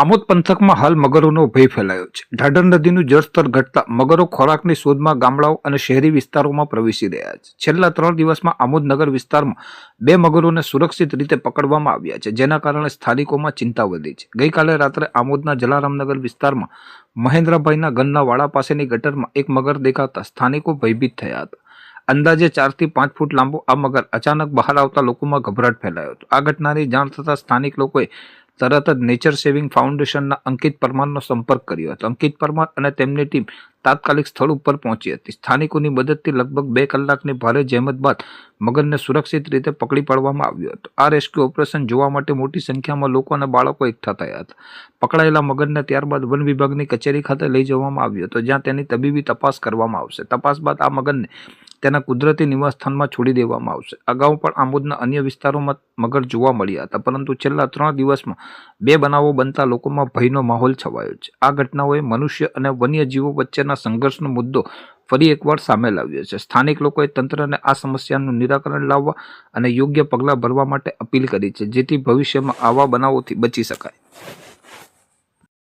આમોદ પંથકમાં હાલ મગરોનો ભય ફેલાયો છે. ઢાઢર નદીનું જળસ્તર ઘટતા મગરો ખોરાકની શોધમાં ગામડાઓ અને શહેરી વિસ્તારોમાં પ્રવેશી રહ્યા છે. છેલ્લા ત્રણ દિવસમાં આમોદ નગર વિસ્તારમાં બે મગરોને સુરક્ષિત રીતે પકડવામાં આવ્યા છે, જેના કારણે સ્થાનિકોમાં ચિંતા વધી છે. ગઈકાલે રાત્રે આમોદના જલારામનગર વિસ્તારમાં મહેન્દ્રભાઈના ઘરના વાડા પાસેની ગટરમાં એક મગર દેખાતા સ્થાનિકો ભયભીત થયા હતા. અંદાજે ચારથી પાંચ ફૂટ લાંબો આ મગર અચાનક બહાર આવતા લોકોમાં ગભરાટ ફેલાયો હતો. આ ઘટનાની જાણ થતાં સ્થાનિક લોકોએ તરત જ નેચર સેવિંગ ફાઉન્ડેશનના અંકિત પરમારનો સંપર્ક કર્યો હતો. અંકિત પરમાર અને તેમની ટીમ તાત્કાલિક સ્થળ ઉપર પહોંચી હતી. સ્થાનિકોની મદદથી લગભગ બે કલાકની ભારે જહેમત બાદ મગનને સુરક્ષિત રીતે પકડી પાડવામાં આવ્યો હતો. આ રેસ્ક્યુ ઓપરેશન જોવા માટે મોટી સંખ્યામાં લોકો અને બાળકો એકઠા થયા હતા. પકડાયેલા મગનને ત્યારબાદ વન વિભાગની કચેરી ખાતે લઈ જવામાં આવ્યો હતો, જ્યાં તેની તબીબી તપાસ કરવામાં આવશે. તપાસ બાદ આ મગરને તેના કુદરતી નિવાસસ્થાનમાં છોડી દેવામાં આવશે. અગાઉ પણ આમોદના અન્ય વિસ્તારોમાં મગર જોવા મળ્યા હતા, પરંતુ છેલ્લા ત્રણ દિવસમાં બે બનાવો બનતા લોકોમાં ભયનો માહોલ છવાયો છે. આ ઘટનાઓએ મનુષ્ય અને વન્યજીવો વચ્ચેના સંઘર્ષનો મુદ્દો ફરી એકવાર સામે લાવ્યો છે. સ્થાનિક લોકોએ તંત્રને આ સમસ્યાનું નિરાકરણ લાવવા અને યોગ્ય પગલાં ભરવા માટે અપીલ કરી છે, જેથી ભવિષ્યમાં આવા બનાવોથી બચી શકાય.